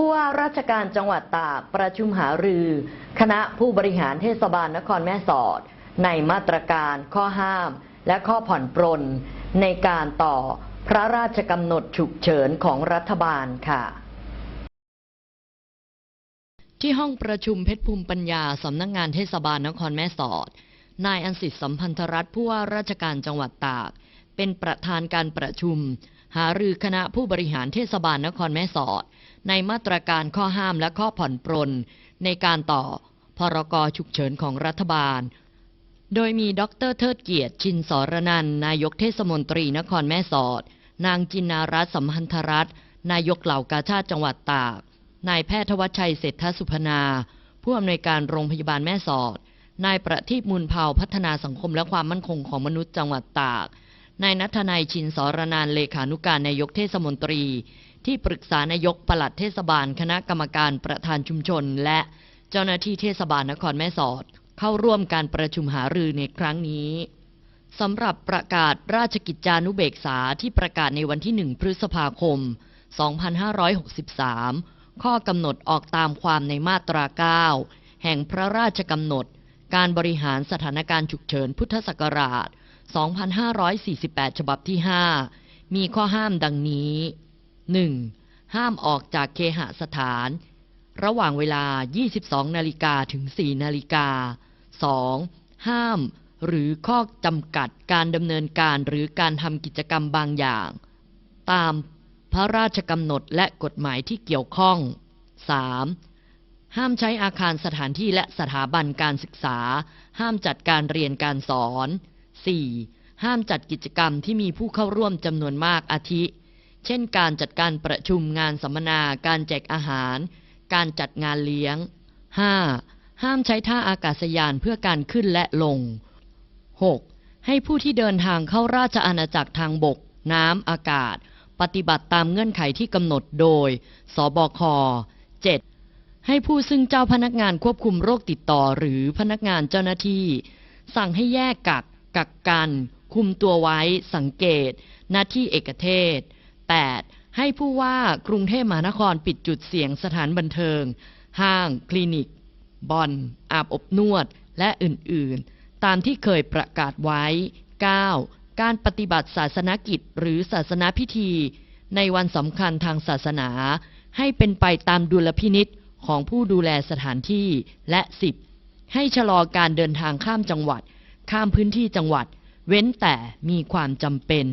ผู้ว่าราชการจังหวัดตากประชุมหารือ คณะผู้บริหารเทศบาลนครแม่สอด ในมาตรการข้อห้าม และข้อผ่อนปรน ในการต่อพระราชกำหนดฉุกเฉินของรัฐบาลค่ะที่ห้องประชุมเพชรภูมิปัญญา สำนักงงานเทศบาลนครแม่สอด นายอันสิทธิ์สัมพันธรัฐผู้ว่าราชการจังหวัดตาก เป็นประธานการประชุม หารือคณะผู้บริหารเทศบาลนครแม่สอด ในมาตรการข้อห้ามและข้อผ่อนปรน ในการต่อพรกฉุกเฉินของรัฐบาล โดยมีดรเทิดเกียรติ ชินสรนันนายกเทศมนตรีนครแม่สอด นางจินนารัตสัมพันธรัตน์นายกเหล่ากาชาติจังหวัดตาก นายแพทย์ทวัชชัยเศรษฐสุพนา ผู้อำนวยการโรงพยาบาลแม่สอด นายประทีปมูลเผาพัฒนาสังคมและความมั่นคงของมนุษย์จังหวัดตาก นายนัทนายชินสรนานเลขานุการนายกเทศมนตรี ที่ปรึกษานายกปลัดเทศบาล คณะกรรมการประธานชุมชน และเจ้าหน้าที่เทศบาลนครแม่สอด เข้าร่วมการประชุมหารือในครั้งนี้สำหรับประกาศราชกิจจานุเบกษาที่ประกาศในวันที่ 1 พฤษภาคม 2563 ข้อกำหนดออกตามความในมาตรา 9 แห่งพระราชกำหนด การบริหารสถานการณ์ฉุกเฉินพุทธศักราช 2548 ฉบับที่ 5 มีข้อห้ามดังนี้ 1. ห้ามออกจากเคหสถาน ระหว่างเวลา 22 นาฬิกาถึง 4 นาฬิกา 2. ห้าม หรือข้อจำกัดการดำเนินการหรือการทำกิจกรรมบางอย่าง ตามพระราชกำหนดและกฎหมายที่เกี่ยวข้อง 3. ห้ามใช้อาคารสถานที่และสถาบันการศึกษา ห้ามจัดการเรียนการสอน 4. ห้ามจัดกิจกรรมที่มีผู้เข้าร่วมจำนวนมากอาทิ เช่นการจัดการประชุมงานสัมมนา การแจกอาหาร การจัดงานเลี้ยง 5. ห้ามใช้ท่าอากาศยานเพื่อการขึ้นและลง 6. ให้ผู้ที่เดินทางเข้าราชอาณาจักรทางบก น้ำ อากาศ ปฏิบัติตามเงื่อนไขที่กำหนดโดย สบค 7. ให้ผู้ซึ่งเจ้าพนักงานควบคุมโรคติดต่อหรือพนักงานเจ้าหน้าที่ สั่งให้แยกกัก กักกัน คุมตัวไว้ สังเกต หน้าที่เอกเทศ 8. ให้ผู้ว่ากรุงเทพมหานครปิดจุดเสี่ยงสถานบันเทิง ห้าง คลินิกบอนอาบอบนวด และอื่น ๆ ตามที่เคยประกาศไว้ 9. การปฏิบัติศาสนกิจหรือศาสนาพิธี ในวันสำคัญทางศาสนา ให้เป็นไปตามดุลพินิษของผู้ดูแลสถานที่และ 10. ให้ชะลอการเดินทางข้ามจังหวัด ข้ามพื้นที่จังหวัด เว้นแต่มีความจำเป็น